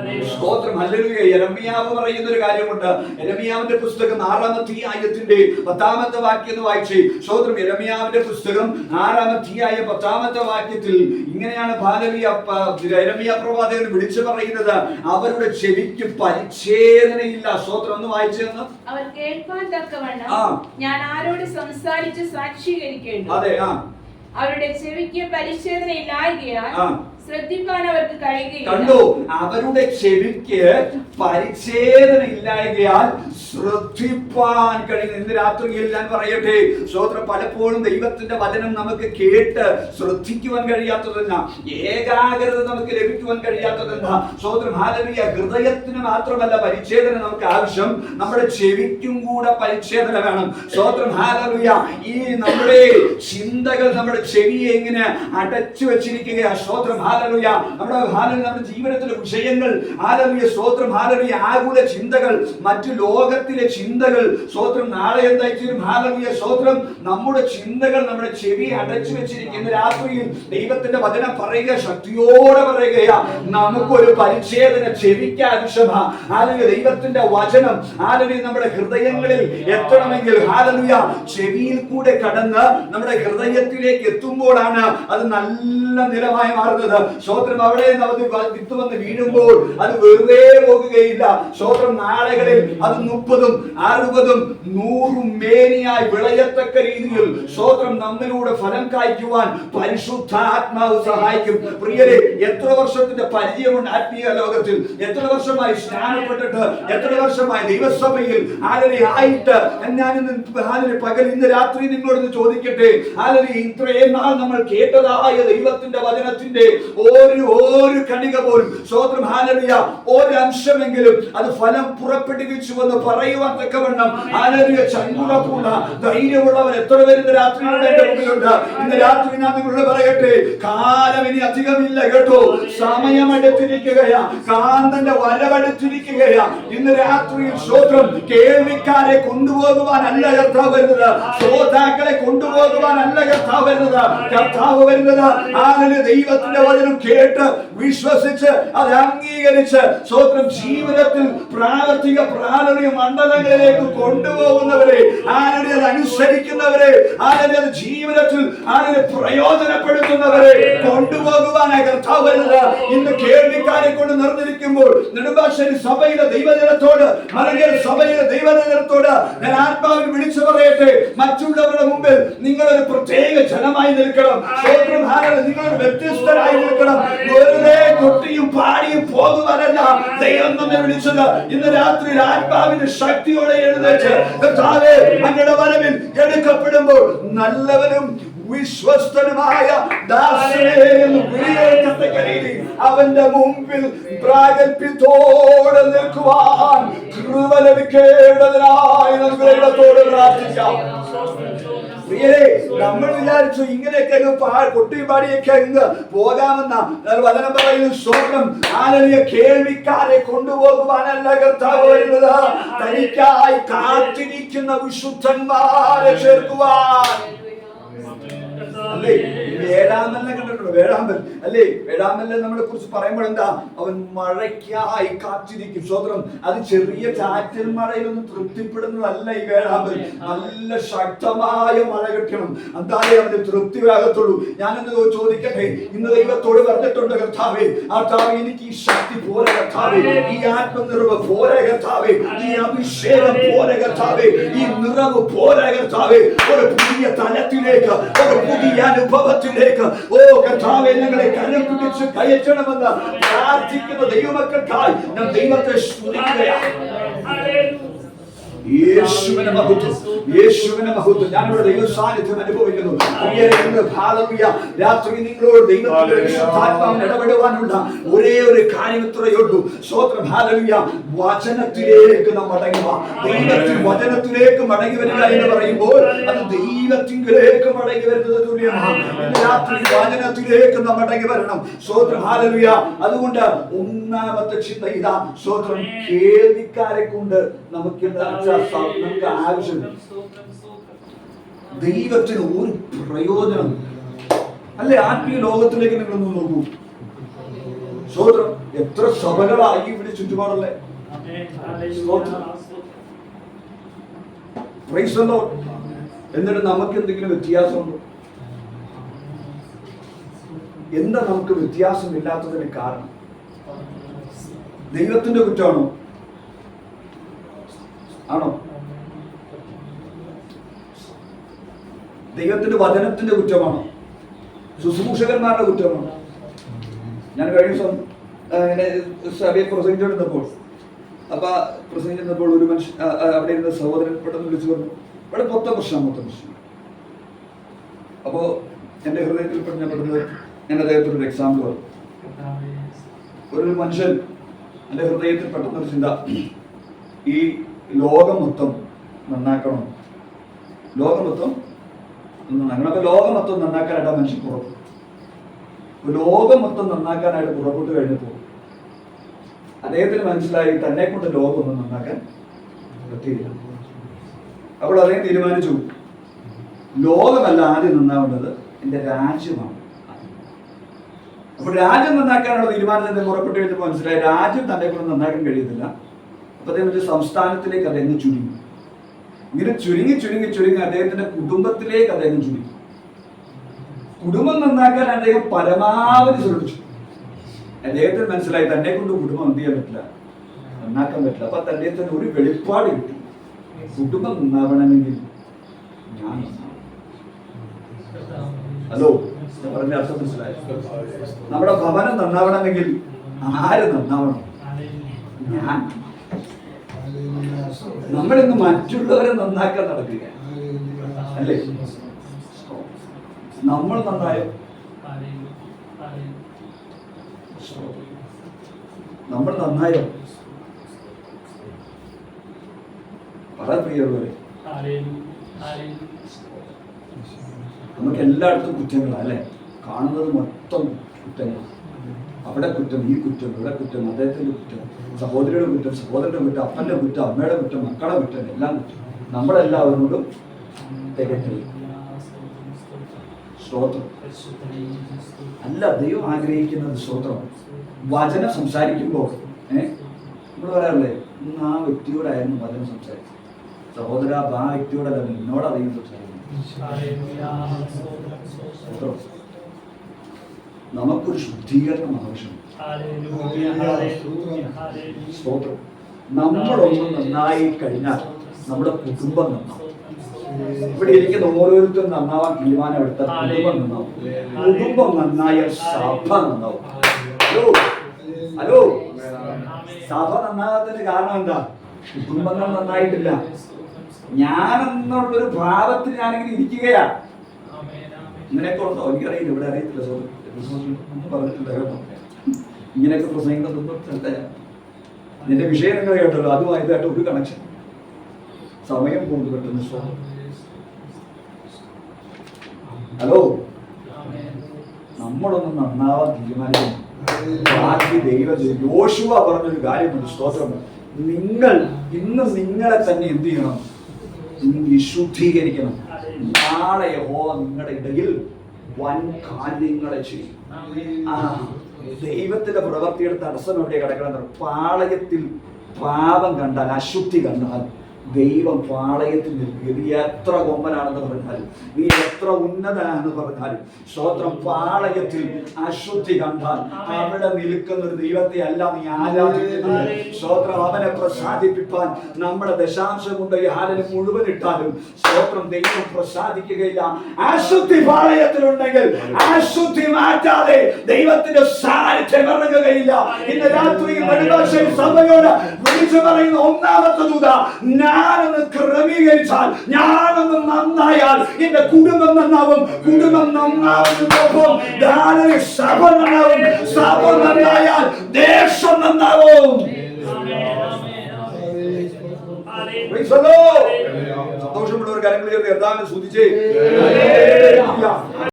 സ്തോത്രം ഹല്ലേലൂയ. യരമ്യാവ് പറയുന്ന ഒരു കാര്യമുണ്ട്. യരമ്യാവിന്റെ പുസ്തകം ആറാമത്തെ അധ്യായത്തിന്റെ പത്താമത്തെ വാക്യം വായിച്ചേ സ്തോത്രം. യരമ്യാവിന്റെ പുസ്തകം ആറാമത്തെ അധ്യായ പത്താമത്തെ വാക്യത്തിൽ ഇങ്ങനെയാണ് ഭാലവിയ യരമ്യ പ്രവാചകൻ വിളിച്ചു പറയുന്നത്. അവരുടെ ചെവിക്ക് പരിച്ഛേദനയില്ല. സ്തോത്രം ഒന്ന് വായിച്ചെന്ന് അവർ കേൾക്കാൻ തക്കവണ്ണം ഞാൻ ആരോട് സംസാരിച്ച് സാക്ഷീകരിക്കേണ്ടു അതെ ആ. അവരുടെ ചെവിക്ക് പരിച്ഛേദന ഇല്ലായകയാൽ കണ്ടു അവരുടെ ചെവിക്ക് പരിച്ഛേദന ഇല്ലായകയാൽ ശ്രദ്ധിപ്പാൻ കഴിയുന്നു. ഇന്ന് രാത്രിയിൽ ഞാൻ പറയട്ടെ സ്തോത്രം പലപ്പോഴും ദൈവത്തിന്റെ വചനം നമുക്ക് കേട്ട് ശ്രദ്ധിക്കുവാൻ കഴിയാത്തതെന്ന ഏകാഗ്രത നമുക്ക് ലഭിക്കുവാൻ കഴിയാത്തതെന്ന. സ്തോത്രം ഹാലവിയ ഹൃദയത്തിന് മാത്രമല്ല പരിച്ഛേദന നമുക്ക് ആവശ്യം. നമ്മുടെ ചെവിക്കും കൂടെ പരിച്ഛേദന വേണം. സ്വോത്രം ഹാലവിയ ഈ നമ്മുടെ ചിന്തകൾ നമ്മുടെ ചെവിയെ ഇങ്ങനെ അടച്ചു വെച്ചിരിക്കുകയാണ് സ്വോത്രം സ്തോത്രം ഹാലലുയ നമ്മുടെ ഹാലലു നമ്മുടെ ജീവിതത്തിലെ വിഷയങ്ങൾ ഹാലലുയ സ്വോത്രം ഹാലലുയ ആകുല ചിന്തകൾ മറ്റു ലോകത്തിലെ ചിന്തകൾ. സ്വോത്രം നാളെ എന്തായിരിക്കും ഹാലലുയ സ്തോത്രം. നമ്മുടെ ചിന്തകൾ നമ്മുടെ ചെവി അടച്ചു വെച്ചിരിക്കുന്ന രാത്രിയിൽ ദൈവത്തിന്റെ വചനം പറയുക ശക്തിയോടെ പറയുകയാ നമുക്കൊരു പരിച്ഛേദന ചെവിക്ക് ആവശ്യമ. ഹാലലുയ ദൈവത്തിന്റെ വചനം. ഹാലലുയ നമ്മുടെ ഹൃദയങ്ങളിൽ എത്തണമെങ്കിൽ ഹാലലുയ ചെവിയിൽ കൂടെ കടന്ന് നമ്മുടെ ഹൃദയത്തിലേക്ക് എത്തുമ്പോഴാണ് അത് നല്ല നിലമായി മാറുന്നത് സ്വോത്രം അവിടെ അത് വിത്ത് വന്ന് വീഴുമ്പോൾ അത് വെറുതെ പോകുകയില്ല. സ്വോത്രം നാളകളിൽ അത് മുപ്പതും അറുപതും നൂറും മേനിയായി വിളയത്തക്ക രീതിയിൽ സ്വോത്രം നമ്മിലൂടെ ഫലം കായ്ക്കുവാൻ പരിശുദ്ധാത്മാവ് സഹായിക്കും. പ്രിയരെ എത്ര വർഷത്തിന്റെ പരിചയമുണ്ട് ആത്മീയ ലോകത്തിൽ? എത്ര വർഷമായി സ്നാനപ്പെട്ടിട്ട് എത്ര വർഷമായി ദൈവസഭയിൽ ആലരി ആയിട്ട്? ഞാൻ ഇന്ന് ആലരി പകൽ ഇന്ന് രാത്രി നിങ്ങളോട് ചോദിക്കട്ടെ? ആലരി ഇത്രയും നാൾ നമ്മൾ കേട്ടതായ ദൈവത്തിന്റെ വചനത്തിന്റെ ഒരു ഒരു കണിക പോലും. സ്വോത്രം ഹാലരിയ ഒരു അംശമെങ്കിലും അത് ഫലം പുറപ്പെടുവിച്ചു എന്ന് പറയുവാൻ തക്കവണ്ണം ഹാലരിയ ചങ്കുറപ്പുള്ള ധൈര്യമുള്ളവർ എത്ര പേര് ഇന്ന് രാത്രിയുടെ എന്റെ മുമ്പിലുണ്ട്? ഇന്ന് രാത്രി ഞാൻ നിങ്ങളോട് പറയട്ടെ കാലം ഇനി അധികമില്ല കേട്ടോ. സമയമെടുത്തിരിക്കുകയാ കാന്തന്റെ വരവെടുത്തിരിക്കുകയാ ഇന്ന് രാത്രിയിൽ സ്വോത്രം കേൾവിക്കാരെ കൊണ്ടുപോകുവാനല്ല കർത്താവ് വരുന്നത്. ശ്രോതാക്കളെ കൊണ്ടുപോകുവാനല്ല കർത്താവ് വരുന്നത്. കർത്താവ് വരുന്നത് ആളിന് ദൈവത്തിന്റെ വചനം കേട്ട് വിശ്വസിച്ച് അത് അംഗീകരിച്ച് സ്വന്തം ജീവിതത്തിൽ പ്രാവർത്തിക പ്രാഥമിക മണ്ഡലങ്ങളിലേക്ക് കൊണ്ടുപോകുന്നവരെ ആരുടെ അത് അനുസരിക്കുന്നവരെ ആരുടെ അത് ജീവിതത്തിൽ ആരുടെ പ്രയോജനപ്പെടുത്തുന്നവരെ കൊണ്ടുപോകുവാനായി ഇന്ന് കേൾവിക്കാരെ കൊണ്ട് നിർന്നിരിക്കുമ്പോൾ നെടുമ്പാശ്ശേരി സഭയിലെ ദൈവജനത്തോട് മലങ്കര സഭയിലെ ദൈവജനത്തോട് ഞാൻ ആത്മാവിൽ വിളിച്ചു പറയട്ടെ. മറ്റുള്ളവരുടെ മുമ്പിൽ നിങ്ങൾ ഒരു പ്രത്യേക ജനമായി നിൽക്കണം. നിങ്ങൾ വ്യത്യസ്തരായി നിൽക്കണം. വെറുതെ കൊട്ടിയും പാടിയും പോകുവാനല്ല ദൈവം നമ്മെ വിളിച്ചത്. ഇന്ന് രാത്രി ആത്മാവിന്റെ ശക്തിയോടെ എഴുന്നേറ്റ്. കർത്താവേ അങ്ങയുടെ വരവിൽ എടുക്കപ്പെടുമ്പോൾ നല്ലവനും വിശ്വസ്തനുമായ അവന്റെ മുമ്പിൽ പ്രാഗൽഭ്യത്തോടെ നിൽക്കുവാൻ കൃപ ലഭിക്കേണ്ടതിനായി നമുക്ക് പ്രാർത്ഥിക്കാം. നമ്മൾ വിചാരിച്ചു ഇങ്ങനെയൊക്കെ അങ്ങ് പാ കൊട്ടിയും പാടിയൊക്കെ അങ്ങ് പോകാമെന്ന. വചനം പറയുന്ന സ്വർണം ആനലിയ കേൾവിക്കാരെ കൊണ്ടുപോകുവാനല്ല കർത്താവ് വരുന്നത്. തനിക്കായി കാത്തിരിക്കുന്ന വിശുദ്ധന്മാരെ ചേർക്കുവാൻ. അല്ലേ ഈ വേഴാമ്പലിനെ കണ്ടിട്ടുണ്ടോ വേഴാമ്പൽ അല്ലേ? വേഴാമ്പലിനെ നമ്മളെ കുറിച്ച് പറയുമ്പോൾ എന്താ? അവൻ മഴയ്ക്കായി കാത്തിരിക്കും. സ്വതന്ത്രം. അത് ചെറിയ ചാറ്റൽ മഴയിലൊന്നും തൃപ്തിപ്പെടുന്നതല്ല ഈ വേഴാമ്പൽ നല്ല ശക്തമായ മഴ കിട്ടണം. എന്തായാലും അവന്റെ തൃപ്തി വേഗത്തുള്ളൂ. ഞാനെന്ന് ചോദിക്കട്ടെ? ഇന്ന് ദൈവത്തോട് പറഞ്ഞിട്ടുണ്ട് കർത്താവേ കർത്താവ് എനിക്ക് ഈ ശക്തി പോലെ കർത്താവേ ഈ ആത്മനിർവ പോലെ കർത്താവേ ഈ അഭിഷേകം പോലെ കർത്താവേ ഈ നിറവ് പോലെ കർത്താവേ ഒരു പുതിയ തലത്തിലേക്ക് ഒരു പുതിയ അനുഭവത്തിലേക്ക് ഓ കർത്താവെ ഞങ്ങളെ കരം പിടിച്ച് കയറ്റണമെന്ന് പ്രാർത്ഥിക്കുന്ന ദൈവമക്കൾക്കായി ഞാൻ ദൈവത്തെ സ്തുതിക്കുകയാണ്. യേശുവിനെ മഹത്വം. യേശുവിനെ മഹത്വം. ഞാനിവിടെ ദൈവ സാന്നിധ്യം അനുഭവിക്കുന്നു. രാത്രി നിങ്ങളോട് ദൈവത്തിന്റെ ഇടപെടുവാനുള്ള ഒരേ ഒരു കാര്യം ഇത്രയുള്ളൂ സ്തോത്രം വചനത്തിലേക്ക് നാം മടങ്ങുക ദൈവത്തിൽ വചനത്തിലേക്ക് മടങ്ങി വരിക എന്ന് പറയുമ്പോൾ അത് ദൈവത്തിങ്കിലേക്ക് മടങ്ങി വരുന്നത് തുല്യമാണ്. ഇന്ന് രാത്രി വചനത്തിലേക്ക് നാം മടങ്ങി വരണം. സ്തോത്രം ഹാലലുയ അതുകൊണ്ട് ഒന്നാമത്തെ ചിന്ത ഇതാ. സ്തോത്രം കേൾവിക്കാരെ കൊണ്ട് നമുക്ക് എന്താ നമുക്ക് ആവശ്യമില്ല. ദൈവത്തിന് ഒരു പ്രയോജനം. അല്ലെ? ആത്മീയ ലോകത്തിലേക്ക് നിങ്ങൾ ഒന്ന് നോക്കൂ. സ്വോത്രം എത്ര സഭകളായി ഇവിടെ ചുറ്റുപാടല്ലേ പ്രൈസല്ലോ. എന്നിട്ട് നമുക്ക് എന്തെങ്കിലും വ്യത്യാസമുണ്ടോ? എന്താ നമുക്ക് വ്യത്യാസമില്ലാത്തതിന് കാരണം? ദൈവത്തിന്റെ കുറ്റമാണോ? ആണോ? ദൈവത്തിന്റെ വചനത്തിന്റെ കുറ്റമാണോ? ശുശ്രൂഷകന്മാരുടെ കുറ്റമാണോ? ഞാൻ കഴിഞ്ഞ ദിവസം ഇങ്ങനെ സഭയിൽ പ്രസംഗിച്ചുകൊണ്ടിരുന്നപ്പോൾ അപ്പൊ പ്രസംഗിച്ചിരുന്നപ്പോൾ ഒരു മനുഷ്യൻ അവിടെ ഇരുന്ന സഹോദരൻ പെട്ടെന്ന് വിളിച്ചു പറഞ്ഞു ഇവിടെ മൊത്തം പ്രശ്നം മൊത്തം പ്രശ്നം. അപ്പോ എന്റെ ഹൃദയത്തിൽ പെട്ടെന്ന് പെടുന്നത് ഞാൻ അദ്ദേഹത്തിന് ഒരു എക്സാമ്പിൾ പറഞ്ഞു. ഒരു മനുഷ്യൻ എന്റെ ഹൃദയത്തിൽ പെട്ടെന്നൊരു ചിന്ത ഈ ലോകം മൊത്തം നന്നാക്കണം. ലോകം മൊത്തം നന്നാക്കണം. അപ്പൊ ലോകം മൊത്തം നന്നാക്കാനായിട്ട് മനുഷ്യൻ പുറപ്പെട്ടു ലോകം മൊത്തം നന്നാക്കാനായിട്ട് പുറപ്പെട്ടു കഴിഞ്ഞപ്പോൾ അദ്ദേഹത്തിന് മനസ്സിലായി തന്നെ കൊണ്ട് ലോകം ഒന്നും നന്നാക്കാൻ പറ്റിയില്ല. അപ്പോൾ അദ്ദേഹം തീരുമാനിച്ചു ലോകമല്ല ആദ്യം നന്നാവേണ്ടത് എന്റെ രാജ്യമാണ്. അപ്പോൾ രാജ്യം നന്നാക്കാനുള്ള തീരുമാനത്തിന്റെ പുറപ്പെട്ടു കഴിഞ്ഞപ്പോൾ മനസ്സിലായി രാജ്യം തന്നെ കൊണ്ട് നന്നാക്കാൻ കഴിയത്തില്ല അപ്പൊ അദ്ദേഹം ഒരു സംസ്ഥാനത്തിലേക്ക് അദ്ദേഹം ചുരുങ്ങി. ഇങ്ങനെ ചുരുങ്ങി ചുരുങ്ങി ചുരുങ്ങി അദ്ദേഹത്തിന്റെ കുടുംബത്തിലേക്ക് അദ്ദേഹം ചുരുങ്ങി. കുടുംബം നന്നാക്കാൻ അദ്ദേഹം പരമാവധി ശ്രമിച്ചു. അദ്ദേഹത്തിന് മനസ്സിലായി തന്നെ കൊണ്ട് കുടുംബം എന്ത് ചെയ്യാൻ പറ്റില്ല? നന്നാക്കാൻ പറ്റില്ല. അപ്പൊ അദ്ദേഹത്തിന് ഒരു വെളിപ്പാട് കിട്ടി. കുടുംബം നന്നാവണമെങ്കിൽ ഞാൻ ഹലോ പറഞ്ഞ അർത്ഥം മനസ്സിലായി? നമ്മുടെ ഭവനം നന്നാവണമെങ്കിൽ ആര് നന്നാവണം? ഞാൻ. നമ്മളിന്ന് മറ്റുള്ളവരെ നന്നാക്കാൻ നടക്കുക. അല്ലേ? നമ്മൾ നന്നായോ? നമ്മൾ നന്നായോ? പറ പ്രിയമുള്ളവരെ. നമുക്ക് എല്ലായിടത്തും കുറ്റങ്ങളാണ് അല്ലേ? കാണുന്നത് മൊത്തം കുറ്റങ്ങളാണ് അവിടെ കുറ്റം ഈ കുറ്റം ഇവിടെ കുറ്റം അദ്ദേഹത്തിന്റെ കുറ്റം. സഹോദരിയുടെ കുറ്റം സഹോദരന്റെ കുറ്റം അപ്പന്റെ കുറ്റം അമ്മയുടെ കുറ്റം മക്കളുടെ കുറ്റം എല്ലാം കുറ്റം. നമ്മളെല്ലാവരോടും തികറ്റില്ല സ്തോത്രം. അല്ല ദൈവം ആഗ്രഹിക്കുന്നത് സ്തോത്രം. വചനം സംസാരിക്കുമ്പോൾ നമ്മൾ പറയാറില്ലേ ഇന്ന് ആ വ്യക്തിയോടായിരുന്നു വചനം സംസാരിച്ചത്. സഹോദര ആ വ്യക്തിയോടല്ല നിന്നോട് അധികം സംസാരിക്കുന്നത്? നമുക്ക് നമുക്കൊരു ശുദ്ധീകരണം ആവശ്യമാണ് സ്തോത്രം നമ്മളൊന്ന് നന്നായി കഴിഞ്ഞാൽ നമ്മുടെ കുടുംബം നന്നാവും. ഇവിടെ ഇരിക്കുന്ന ഓരോരുത്തരും നന്നാവാൻ തീരുമാനം എടുത്ത കുടുംബം നന്നാവും. കുടുംബം നന്നായ സഭ നന്നാവും. Hello hello. സഭ നന്നാകാത്തതിന് കാരണം എന്താ? കുടുംബങ്ങൾ നന്നായിട്ടില്ല. ഞാനെന്നുള്ളൊരു ഭാവത്തിൽ ഞാനിങ്ങനെ ഇരിക്കുകയാ. ഇങ്ങനെയൊക്കെ ഉണ്ടോ എനിക്കറിയില്ല ഇവിടെ അറിയത്തില്ല. സോ പറഞ്ഞിട്ടില്ല കേട്ടോ. ഇങ്ങനെയൊക്കെ പ്രസംഗിക്കുന്നത് നിന്റെ വിഷയം നിങ്ങൾ കേട്ടല്ലോ. അതുമായതായിട്ട് ഒരു കണക്ഷൻ സമയം പോകുന്നു പെട്ടെന്ന്. ഹലോ നമ്മളൊന്നും നന്നാവാൻ തീരുമാനിക്കുന്നു ബാക്കി. യോശുവ പറഞ്ഞൊരു കാര്യമുണ്ട്. സ്തോത്രം. നിങ്ങൾ ഇന്ന് നിങ്ങളെ തന്നെ എന്ത് ചെയ്യണം? വിശുദ്ധീകരിക്കണം. നാളെ ഹോ നിങ്ങളുടെ ഇടയിൽ വൻ കാര്യങ്ങളെ ചെയ്യും ദൈവത്തിന്റെ പ്രവൃത്തിയുടെ തടസ്സം എവിടെ കിടക്കണം പാളയത്തിൽ പാപം കണ്ടാൽ അശുദ്ധി കണ്ടാൽ ദൈവം പാളയത്തിൽ നിൽക്കുക നീ എത്ര കൊമ്പനാണെന്ന് പറഞ്ഞാലും നീ എത്ര ഉന്നതനാണെന്ന് പറഞ്ഞാലും സ്വത്രം പാളയത്തിൽ അശുദ്ധി കണ്ടാൽ അവിടെ നിൽക്കുന്ന ഒരു ദൈവത്തെ അല്ല നീ ആരാധിക്കുന്നത്. സ്വത്രം അവനെ പ്രസാദിപ്പിക്കാൻ നമ്മുടെ ദശാംശം കൊണ്ട് ഈ ഹാലിന് മുഴുവൻ ഇട്ടാലും സ്വത്രം ദൈവം പ്രസാദിക്കുകയില്ല. അശുദ്ധി പാളയത്തിലുണ്ടെങ്കിൽ അശുദ്ധി മാറ്റാതെ ദൈവത്തിന്റെ സാന്നിധ്യം ഇറങ്ങുകയില്ല. ഇന്ന് രാത്രി സഭയോട് വിളിച്ചു പറയുന്ന ഒന്നാമത്തെ ദൂത ഞാനൊന്ന് ക്രമീകരിച്ചാൽ ഞാനൊന്ന് നന്നായാൽ എന്റെ കുടുംബം നന്നാവും കുടുംബം നന്നാവുന്നതോടൊപ്പം ധാരാളം സഭ നന്നാവും സഭ നന്നായാൽ ദേശം നന്നാവും. Praise the Lord. സന്തോഷമുള്ള ഒരു കാര്യങ്ങൾ കർത്താവിനെ സൂചിച്ചേ